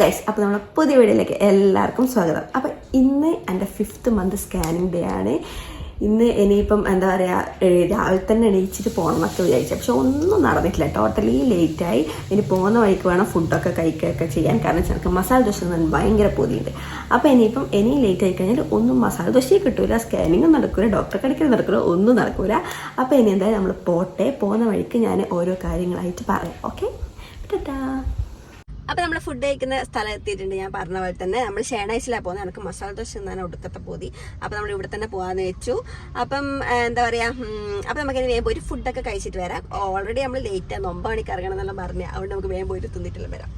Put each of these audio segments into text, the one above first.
Guys അപ്പോൾ നമ്മളെ പുതിയ വീഡിയോയിലേക്ക് എല്ലാവർക്കും സ്വാഗതം. അപ്പോൾ ഇന്ന് എന്റെ ഫിഫ്ത്ത് മന്ത് സ്കാനിങ് ഡേ ആണ്. ഇന്ന് ഇനിയിപ്പം എന്താ പറയുക രാവിലെ തന്നെ എണീച്ചിട്ട് പോകണം എന്നൊക്കെ വിചാരിച്ചു. പക്ഷെ ഒന്നും നടന്നിട്ടില്ല. ടോട്ടലി ലേറ്റായി ഇനി പോകുന്ന വഴിക്ക് വേണം ഫുഡൊക്കെ കഴിക്കുകയൊക്കെ ചെയ്യാൻ. കാരണം എനിക്ക് മസാല ദോശ തിന്നാൻ ഭയങ്കര പൊതിയുണ്ട്. അപ്പോൾ ഇനിയിപ്പം ഇനി ലേറ്റ് ആയി കഴിഞ്ഞാൽ ഒന്നും മസാല ദോശയും കിട്ടൂല. സ്കാനിങ്ങും നടക്കൂല. ഡോക്ടറെ കടിക്കൽ നടക്കൂല. ഒന്നും നടക്കൂല. അപ്പോൾ ഇനി എന്തായാലും നമ്മൾ പോട്ടെ. പോകുന്ന വഴിക്ക് ഞാൻ ഓരോ കാര്യങ്ങളായിട്ട് പറയാം. ഓക്കെ ടാറ്റാ അപ്പൊ നമ്മൾ ഫുഡ് കഴിക്കുന്ന സ്ഥലം എത്തിയിട്ടുണ്ട്. ഞാൻ പറഞ്ഞ പോലെ തന്നെ നമ്മൾ ഷേണൈസിലാണ് പോകുന്നത്. എനിക്ക് മസാല ദോശ തന്നെ ഒടുക്കത്തെ പോതി. അപ്പൊ നമ്മൾ ഇവിടെ തന്നെ പോകാന്ന് വെച്ചു. അപ്പം എന്താ പറയാ അപ്പോൾ അപ്പൊ നമുക്ക് ഇനി വേഗം ഒരു ഫുഡൊക്കെ കഴിച്ചിട്ട് വരാം. ഓൾറെഡി നമ്മൾ ലേറ്റ് ആണ് ഒമ്പത് മണിക്ക് ഇറങ്ങണം എന്നെല്ലാം പറഞ്ഞ. അതുകൊണ്ട് നമുക്ക് വേഗം പോയിട്ട് തിന്നിട്ടില്ല വരാം.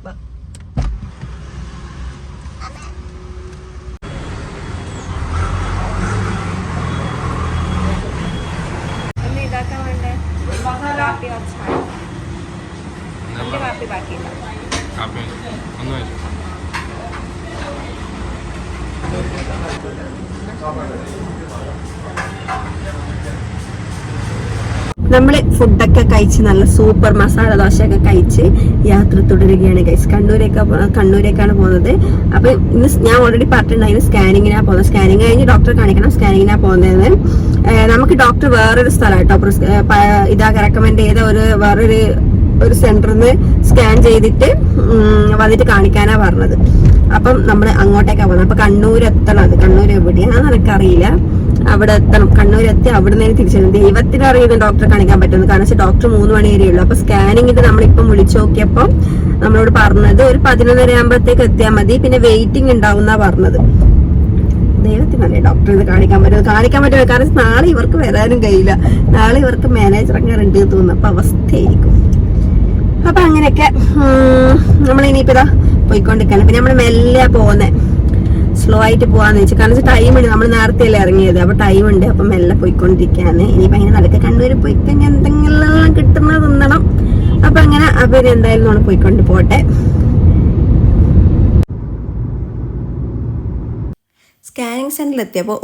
നമ്മൾ ഫുഡൊക്കെ കഴിച്ച് നല്ല സൂപ്പർ മസാല ദോശയൊക്കെ കഴിച്ച് യാത്ര തുടരുകയാണ് ഗൈസ് കണ്ണൂരേക്ക് കണ്ണൂരേക്കാണ് പോകുന്നത് അപ്പൊ ഇന്ന് ഞാൻ ഓൾറെഡി പറഞ്ഞിട്ടുണ്ടായിരുന്നു സ്കാനിങ്ങിനാ പോകുന്നത് സ്കാനിങ് കഴിഞ്ഞ് ഡോക്ടറെ കാണിക്കണം സ്കാനിങ്ങിനാ പോകുന്നത് നമുക്ക് ഡോക്ടർ വേറൊരു സ്ഥലം കേട്ടോ. ഇതാ റെക്കമെൻഡ് ചെയ്ത ഒരു വേറൊരു ഒരു സെന്ററിൽ നിന്ന് സ്കാൻ ചെയ്തിട്ട് വന്നിട്ട് കാണിക്കാനാ പറഞ്ഞത്. അപ്പം നമ്മൾ അങ്ങോട്ടേക്ക് പോകുന്നത് അപ്പൊ കണ്ണൂർ എത്തണം അത്. കണ്ണൂർ എവിടെയാണെന്ന് എനിക്കറിയില്ല. അവിടെ എത്തണം. കണ്ണൂർ എത്തി അവിടെ നിന്ന് തിരിച്ചു ദൈവത്തിന് അറിയുന്ന ഡോക്ടറെ കാണിക്കാൻ പറ്റുന്നു കാരണം വെച്ചാൽ ഡോക്ടർ മൂന്ന് മണി വരെ ഉള്ളൂ. അപ്പൊ സ്കാനിങ്ങിട്ട് നമ്മളിപ്പം വിളിച്ചു നോക്കിയപ്പം നമ്മളോട് പറഞ്ഞത് ഒരു പതിനൊന്നര ആകുമ്പോഴത്തേക്ക് എത്തിയാൽ മതി. പിന്നെ വെയിറ്റിംഗ് ഉണ്ടാവും പറഞ്ഞത്. ദൈവത്തിനല്ലേ ഡോക്ടർ ഇത് കാണിക്കാൻ പറ്റും കാണിക്കാൻ പറ്റുമോ? കാരണം നാളെ ഇവർക്ക് വരാനും കഴിയില്ല. നാളെ ഇവർക്ക് മാനേജർ എന്ന് തോന്നുന്നു. അപ്പൊ അവസ്ഥയായിരിക്കും. അപ്പൊ അങ്ങനെയൊക്കെ നമ്മൾ ഇനിയിപ്പോ ഇതാ പോയിക്കൊണ്ടിരിക്കണം പിന്നെ നമ്മൾ മെല്ലെ പോകുന്നത് സ്ലോ ആയിട്ട് പോവാന്ന് വെച്ചാൽ കാരണം ടൈം ഉണ്ട്. നമ്മൾ നേരത്തെ അല്ലേ ഇറങ്ങിയത്. അപ്പൊ ടൈം ഉണ്ട്. അപ്പൊ മെല്ലെ പോയിക്കൊണ്ടിരിക്കാന്ന് ഇനിയിപ്പോ അങ്ങനെ നടക്ക കണ്ണൂര് പോയി കഴിഞ്ഞാൽ എന്തെങ്കിലും കിട്ടുന്നത് തിന്നണം. അപ്പൊ അങ്ങനെ ഇനി എന്തായാലും നമ്മൾ പോയിക്കൊണ്ട് പോട്ടെ. സ്കാനിങ് സെന്ററിൽ എത്തിയപ്പോൾ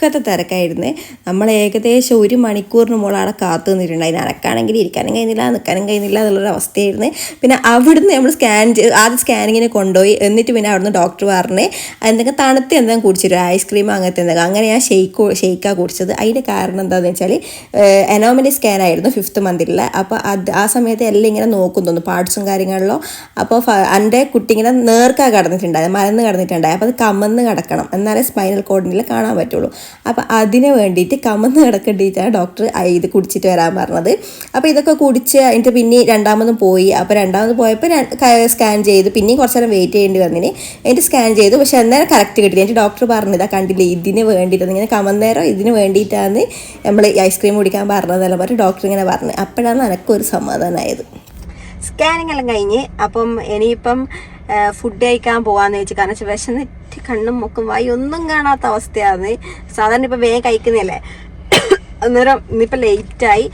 ഒടുക്കത്തെ തിരക്കായിരുന്നു. നമ്മൾ ഏകദേശം ഒരു മണിക്കൂറിന് മുകളിൽ അവിടെ കാത്തു നിന്നിട്ടുണ്ടായിരുന്നു അനക്കാണെങ്കിൽ ഇരിക്കാനും കഴിയുന്നില്ല നിൽക്കാനും കഴിയുന്നില്ല എന്നുള്ളൊരു അവസ്ഥയായിരുന്നു. പിന്നെ അവിടുന്ന് നമ്മൾ സ്കാൻ ആദ്യം സ്കാനിങ്ങിന് കൊണ്ടുപോയി. എന്നിട്ട് പിന്നെ അവിടുന്ന് ഡോക്ടർ പറഞ്ഞ് എന്തെങ്കിലും തണുത്ത് എന്തെങ്കിലും കുടിച്ചിട്ട് ഐസ്ക്രീം അങ്ങനത്തെ എന്തെങ്കിലും. അങ്ങനെ ഞാൻ ഷെയ്ക്ക് ഷെയ്ക്കാണ് കുടിച്ചത്. അതിന്റെ കാരണം എന്താണെന്ന് വെച്ചാൽ എനോമലി സ്കാൻ ആയിരുന്നു ഫിഫ്ത്ത് മന്തിലുള്ള. അപ്പോൾ അത് ആ സമയത്ത് എല്ലാം ഇങ്ങനെ നോക്കും പാർട്സും കാര്യങ്ങളിലോ. അപ്പോൾ എന്റെ കുട്ടി ഇങ്ങനെ നേർക്കാ കടന്നിട്ടുണ്ടായത് മലന്ന് കടന്നിട്ടുണ്ടായത്. അപ്പോൾ അത് കമന്ന് കിടക്കണം. എന്നാലേ സ്പൈനൽ കോഡിനിൽ കാണാൻ പറ്റുള്ളൂ. അപ്പോൾ അതിന് വേണ്ടിയിട്ട് കമന്ന് കിടക്കേണ്ടിയിട്ടാണ് ഡോക്ടർ ഇത് കുടിച്ചിട്ട് വരാൻ പറഞ്ഞത്. അപ്പോൾ ഇതൊക്കെ കുടിച്ച് അതിന്റെ പിന്നെ രണ്ടാമതും പോയി. അപ്പോൾ രണ്ടാമത് പോയപ്പോൾ സ്കാൻ ചെയ്ത്. പിന്നെയും കുറച്ച് നേരം വെയിറ്റ് ചെയ്യേണ്ടി വന്നിന്. എന്നിട്ട് സ്കാൻ ചെയ്തു. പക്ഷെ അന്നേരം കറക്റ്റ് കിട്ടി എന്നിട്ട് ഡോക്ടർ പറഞ്ഞതാ കണ്ടില്ലേ ഇതിന് വേണ്ടിയിട്ട് ഇങ്ങനെ കമന്നേരം ഇതിന് വേണ്ടിയിട്ടാണ് നമ്മൾ ഐസ്ക്രീം കുടിക്കാൻ പറഞ്ഞതെല്ലാം പറഞ്ഞ് ഡോക്ടർ ഇങ്ങനെ പറഞ്ഞു. അപ്പോഴാണ് എനക്കൊരു സമാധാനമായത് സ്കാനിങ് എല്ലാം കഴിഞ്ഞ് അപ്പം ഇനിയിപ്പം ഫുഡ് കഴിക്കാൻ പോകാമെന്ന് വെച്ച് കാരണം വെച്ചാൽ വിശന്നിട്ട് കണ്ണും മുക്കും വായി ഒന്നും കാണാത്ത അവസ്ഥയാണ്. സാധാരണ ഇപ്പൊ വേഗം കഴിക്കുന്നില്ലേ അന്നേരം ഇന്നിപ്പോ ലേറ്റ് ആയി.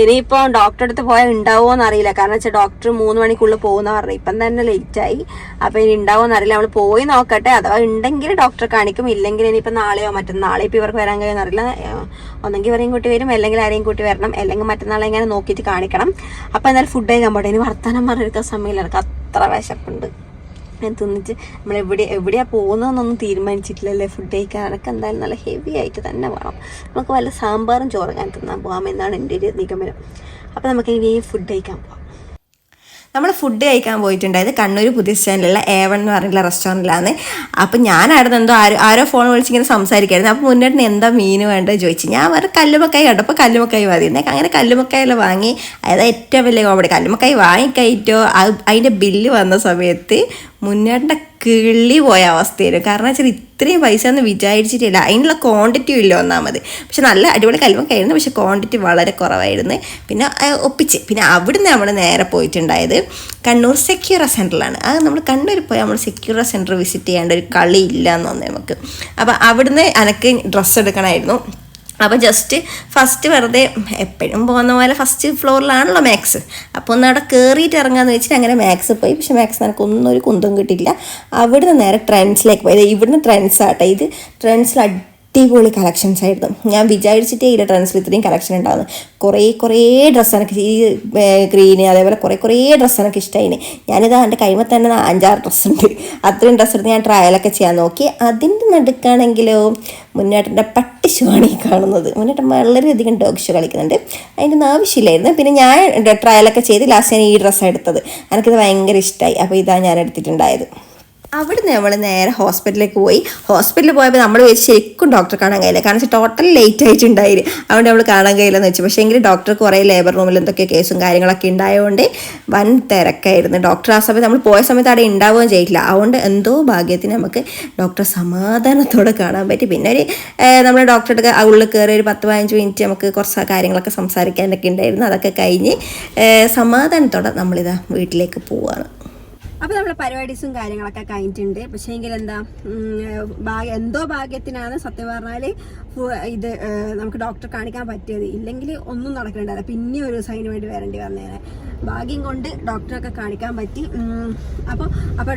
ഇനിയിപ്പോ ഡോക്ടറെ അടുത്ത് പോയാൽ ഉണ്ടാവോ അറിയില്ല കാരണം വെച്ചാൽ ഡോക്ടർ മൂന്ന് മണിക്കുള്ളിൽ പോകുന്ന പറഞ്ഞു ഇപ്പം തന്നെ ലേറ്റ് ആയി. അപ്പൊ ഇനി ഉണ്ടാവോ അറിയില്ല നമ്മൾ പോയി നോക്കട്ടെ. അഥവാ ഉണ്ടെങ്കിൽ ഡോക്ടറെ കാണിക്കും. ഇല്ലെങ്കിൽ ഇനിയിപ്പോ നാളെയോ മറ്റന്നാളെ ഇപ്പൊ ഇവർക്ക് വരാൻ കഴിയുമെന്ന് അറിയില്ല. ഒന്നെങ്കിൽ ഇവരെയും കൂട്ടി വരും. അല്ലെങ്കിൽ ആരെയും കൂട്ടി വരണം. അല്ലെങ്കിൽ മറ്റന്നാളെ ഇങ്ങനെ നോക്കിയിട്ട് കാണിക്കണം. അപ്പൊ എന്തായാലും ഫുഡ് കഴിക്കാൻ പോട്ടെ. ഇനി വർത്തമാനം പറഞ്ഞെടുക്കാൻ സമയമില്ല. എനിക്ക് അത്ര വിശപ്പുണ്ട്. തിന്നിട്ട് നമ്മൾ എവിടെ എവിടെയാ പോകുന്നതെന്നൊന്നും തീരുമാനിച്ചിട്ടില്ലല്ലേ? ഫുഡ് കഴിക്കാൻ എനിക്ക് എന്തായാലും നല്ല ഹെവി ആയിട്ട് തന്നെ വേണം. നമുക്ക് വല്ല സാമ്പാറും ചോറങ്ങാൻ തിന്നാൻ പോകാം എന്നാണ് എന്റെ ഒരു നിഗമനം. അപ്പോൾ നമുക്ക് ഇനി ഫുഡ് കഴിക്കാൻ പോകാം നമ്മൾ ഫുഡ് കഴിക്കാൻ പോയിട്ടുണ്ടായത് കണ്ണൂർ പുതിയ സ്റ്റാൻഡിലുള്ള എ വൺ എന്ന് പറഞ്ഞിട്ടുള്ള റെസ്റ്റോറന്റിലാണ് അപ്പം ഞാനായിരുന്നു എന്തോ ആരോ ആരോ ഫോൺ വിളിച്ചിങ്ങനെ സംസാരിക്കായിരുന്നു. അപ്പോൾ മുന്നേട്ടിന് എന്താ മീൻ വേണ്ടത് ചോദിച്ചു. ഞാൻ വേറെ കല്ലുമക്കായി കണ്ടപ്പോൾ കല്ലുമക്കായി മതി എന്നൊക്കെ അങ്ങനെ കല്ലുമക്കായെല്ലാം വാങ്ങി. അതായത് ഏറ്റവും വലിയ കോമഡി കല്ലുമക്കായി വാങ്ങിക്കഴിറ്റോ അതിന്റെ ബില്ല് വന്ന സമയത്ത് മുന്നേട്ടന്റെ കിള്ളി പോയ അവസ്ഥയായിരുന്നു. കാരണം വെച്ചാൽ ഇത്രയും പൈസ എന്ന് വിചാരിച്ചിട്ടില്ല. അതിനുള്ള ക്വാണ്ടിറ്റിയും ഇല്ല ഒന്നാമത് പക്ഷെ നല്ല അടിപൊളി കല്ലുമക്കായിരുന്നു പക്ഷെ ക്വാണ്ടിറ്റി വളരെ കുറവായിരുന്നു. പിന്നെ ഒപ്പിച്ച്. പിന്നെ അവിടുന്ന് നമ്മൾ നേരെ പോയിട്ടുണ്ടായത് കണ്ണൂർ സെക്യൂറ സെന്ററിലാണ് അത് നമ്മൾ കണ്ണൂർ പോയി നമ്മൾ സെക്യൂറ സെന്റർ വിസിറ്റ് ചെയ്യേണ്ട ഒരു കളി ഇല്ല എന്ന് തോന്നി നമുക്ക്. അപ്പോൾ അവിടുന്ന് എനിക്ക് ഡ്രസ്സ് എടുക്കണമായിരുന്നു. അപ്പോൾ ജസ്റ്റ് ഫസ്റ്റ് വെറുതെ എപ്പോഴും പോകുന്ന പോലെ ഫസ്റ്റ് ഫ്ലോറിലാണല്ലോ മാക്സ് അപ്പോൾ ഒന്ന് അവിടെ കയറിയിട്ട് ഇറങ്ങാന്ന് വെച്ചിട്ട് അങ്ങനെ മാക്സ് പോയി. പക്ഷേ മാക്സ് എനിക്കൊന്നും ഒരു കുന്തം കിട്ടിയില്ല അവിടുന്ന് നേരെ ട്രെൻഡ്സിലേക്ക് പോയത് ഇവിടുന്ന് ട്രെൻഡ്സ് ആട്ടെ. ഇത് ട്രെൻഡ്സിൽ അടിപൊളി കളക്ഷൻസ് ആയിരുന്നു. ഞാൻ വിചാരിച്ചിട്ടേ ഇല്ല ട്രെൻഡ്സിൽ ഇത്രയും കളക്ഷൻ ഉണ്ടാകുന്നത് കുറേ കുറേ ഡ്രസ്സ് എനിക്ക് ഈ ഗ്രീന് അതേപോലെ കുറേ കുറേ ഡ്രസ്സ് എനിക്ക് ഇഷ്ടമായിന് ഞാനിത് എന്റെ കൈമ തന്നെ അഞ്ചാറ് ഡ്രസ്സ് ഉണ്ട്. അത്രയും ഡ്രസ്സ് എടുത്ത് ഞാൻ ട്രയലൊക്കെ ചെയ്യാൻ നോക്കി. അതിന്റെ നടുക്കാണെങ്കിലോ മുന്നേട്ടന്റെ പട്ടി ഷോ ആണ് ഈ കാണുന്നത്. മുന്നേട്ടൻ വളരെയധികം ഡോഗ് ഷോ കളിക്കുന്നുണ്ട്. അതിന്റെ ഒന്നും ആവശ്യമില്ലായിരുന്നു. പിന്നെ ഞാൻ ട്രയലൊക്കെ ചെയ്ത് ലാസ്റ്റ് ഞാൻ ഈ ഡ്രസ്സാണ് എടുത്തത്. എനിക്കിത് ഭയങ്കര ഇഷ്ടമായി അപ്പോൾ ഇതാണ് ഞാൻ എടുത്തിട്ടുണ്ടായത്. അവിടുന്ന് നമ്മൾ നേരെ ഹോസ്പിറ്റലിലേക്ക് പോയി. ഹോസ്പിറ്റലിൽ പോയപ്പോൾ നമ്മൾ വെച്ച് ശരിക്കും ഡോക്ടറെ കാണാൻ കഴിയില്ല. കാരണം വെച്ചാൽ ടോട്ടൽ ലേറ്റ് ആയിട്ടുണ്ടായില്ല അതുകൊണ്ട് നമ്മൾ കാണാൻ കഴിയില്ലെന്ന് വെച്ചു. പക്ഷേ എങ്കിൽ ഡോക്ടർ കുറേ ലേബർ റൂമിൽ എന്തൊക്കെ കേസും കാര്യങ്ങളൊക്കെ ഉണ്ടായതുകൊണ്ട് വൻ തിരക്കായിരുന്നു. ഡോക്ടർ ആ സമയത്ത് നമ്മൾ പോയ സമയത്ത് അവിടെ ഉണ്ടാവുകയും ചെയ്തില്ല. അതുകൊണ്ട് എന്തോ ഭാഗ്യത്തിന് നമുക്ക് ഡോക്ടറെ സമാധാനത്തോടെ കാണാൻ പറ്റി. പിന്നെ ഒരു നമ്മൾ ഡോക്ടറുടെ ഉള്ളിൽ കയറി ഒരു പത്ത് പതിനഞ്ച് മിനിറ്റ് നമുക്ക് കുറച്ച് കാര്യങ്ങളൊക്കെ സംസാരിക്കാനൊക്കെ ഉണ്ടായിരുന്നു അതൊക്കെ കഴിഞ്ഞ് സമാധാനത്തോടെ നമ്മളിതാ വീട്ടിലേക്ക് പോവുകയാണ് അപ്പൊ നമ്മുടെ പരിപാടീസും കാര്യങ്ങളൊക്കെ കഴിഞ്ഞിട്ടുണ്ട്. പക്ഷേ എങ്കിൽ എന്താ ഭാഗ്യ എന്തോ ഭാഗ്യത്തിനാണ് സത്യം പറഞ്ഞാൽ ഇത് നമുക്ക് ഡോക്ടറെ കാണിക്കാൻ പറ്റിയത്. ഇല്ലെങ്കിൽ ഒന്നും നടക്കണ്ടായില്ല പിന്നെ ഒരു സൈന് വേണ്ടി വരേണ്ടി വന്നേനെ. ഭാഗ്യം കൊണ്ട് ഡോക്ടറൊക്കെ കാണിക്കാൻ പറ്റി. അപ്പോൾ അപ്പോൾ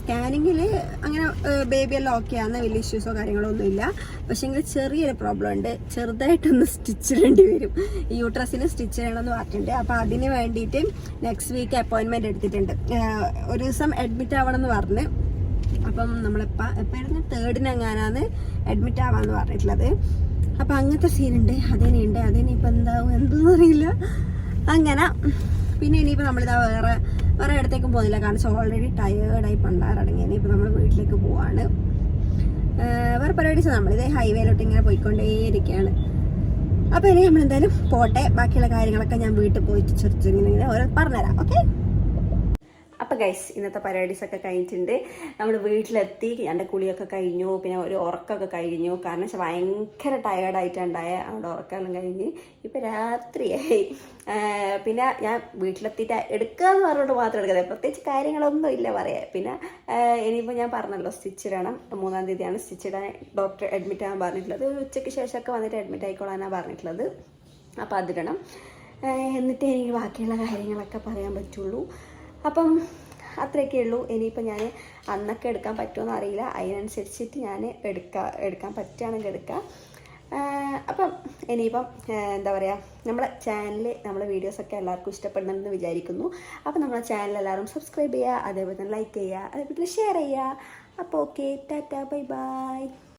സ്കാനിങ്ങിൽ അങ്ങനെ ബേബി എല്ലാം ഓക്കെ ആണ്. വലിയ ഇഷ്യൂസോ കാര്യങ്ങളോ ഒന്നുമില്ല പക്ഷേ എങ്കിൽ ചെറിയൊരു പ്രോബ്ലം ഉണ്ട്. ചെറുതായിട്ടൊന്ന് സ്റ്റിച്ച് ഇടേണ്ടി വരും. യൂട്രസിന് സ്റ്റിച്ച് ചെയ്യണമെന്ന് പറഞ്ഞിട്ടുണ്ട്. അപ്പോൾ അതിന് വേണ്ടിയിട്ട് നെക്സ്റ്റ് വീക്ക് അപ്പോയിൻമെന്റ് എടുത്തിട്ടുണ്ട്. ഒരു ദിവസം അഡ്മിറ്റ് ആവണം എന്ന് പറഞ്ഞ് അപ്പം നമ്മളിപ്പോൾ എപ്പോഴായിരുന്നു തേർഡിനെങ്ങാനാണ് അഡ്മിറ്റ് ആവാന്ന് പറഞ്ഞിട്ടുള്ളത്. അപ്പം അങ്ങനത്തെ സീനുണ്ട് അതിനുണ്ട് അതിനിപ്പോൾ എന്താവും? എന്തെന്ന് അറിയില്ല. അങ്ങനെ. പിന്നെ ഇനിയിപ്പോൾ നമ്മളിതാ വേറെ വേറെ ഇടത്തേക്കും പോകുന്നില്ല കാരണം ഓൾറെഡി ടയേർഡായി പണ്ടാറടങ്ങി ഇനിയിപ്പോൾ നമ്മൾ വീട്ടിലേക്ക് പോവാണ്. വേറെ പരിപാടി നമ്മളിത് ഹൈവേയിലോട്ട് ഇങ്ങനെ പോയിക്കൊണ്ടേയിരിക്കുകയാണ് അപ്പോൾ ഇനി നമ്മളെന്തായാലും പോട്ടെ. ബാക്കിയുള്ള കാര്യങ്ങളൊക്കെ ഞാൻ വീട്ടിൽ പോയിട്ട് ചെറുച്ചിങ്ങനെ ഓരോ പറഞ്ഞുതരാം. ഓക്കെ അപ്പോൾ ഗൈസ് ഇന്നത്തെ പരിപാടീസ് ഒക്കെ കഴിഞ്ഞിട്ടുണ്ട്. നമ്മൾ വീട്ടിലെത്തി എന്റെ കുളിയൊക്കെ കഴിഞ്ഞു പിന്നെ ഒരു ഉറക്കമൊക്കെ കഴിഞ്ഞു. കാരണം വെച്ചാൽ ഭയങ്കര ടയേർഡായിട്ടുണ്ടായ അവിടെ ഉറക്കമെല്ലാം കഴിഞ്ഞ് ഇപ്പം രാത്രിയായി. പിന്നെ ഞാൻ വീട്ടിലെത്തിയിട്ട് എടുക്കുക എന്ന് പറഞ്ഞിട്ട് മാത്രം എടുക്കുന്നത് പ്രത്യേകിച്ച് കാര്യങ്ങളൊന്നും ഇല്ല പറയാം. പിന്നെ ഇനിയിപ്പോൾ ഞാൻ പറഞ്ഞല്ലോ സ്റ്റിച്ച് ഇടണം. മൂന്നാം തീയതിയാണ് സ്റ്റിച്ച് ഇടാൻ ഡോക്ടർ അഡ്മിറ്റ് ആകാൻ പറഞ്ഞിട്ടുള്ളത്. ഉച്ചയ്ക്ക് ശേഷമൊക്കെ വന്നിട്ട് അഡ്മിറ്റ് ആയിക്കോളാനാണ് പറഞ്ഞിട്ടുള്ളത്. അപ്പോൾ അതിടണം. എന്നിട്ട് എനിക്ക് ബാക്കിയുള്ള കാര്യങ്ങളൊക്കെ പറയാൻ പറ്റുള്ളൂ. അപ്പം അത്രയൊക്കെ ഉള്ളൂ. ഇനിയിപ്പോൾ ഞാൻ അന്നൊക്കെ എടുക്കാൻ പറ്റുമെന്ന് അറിയില്ല. അതിനനുസരിച്ചിട്ട് ഞാൻ എടുക്കാം എടുക്കാൻ പറ്റുകയാണെങ്കിൽ എടുക്കാം. അപ്പം ഇനിയിപ്പം എന്താ പറയുക നമ്മളെ ചാനൽ നമ്മളെ വീഡിയോസൊക്കെ എല്ലാവർക്കും ഇഷ്ടപ്പെടുന്നുണ്ടെന്ന് വിചാരിക്കുന്നു. അപ്പോൾ നമ്മളെ ചാനൽ എല്ലാവരും സബ്സ്ക്രൈബ് ചെയ്യുക അതേപോലെ തന്നെ ലൈക്ക് ചെയ്യുക അതേപോലെ ഷെയർ ചെയ്യുക. അപ്പോൾ ഓക്കെ ടാറ്റ ബൈ ബൈ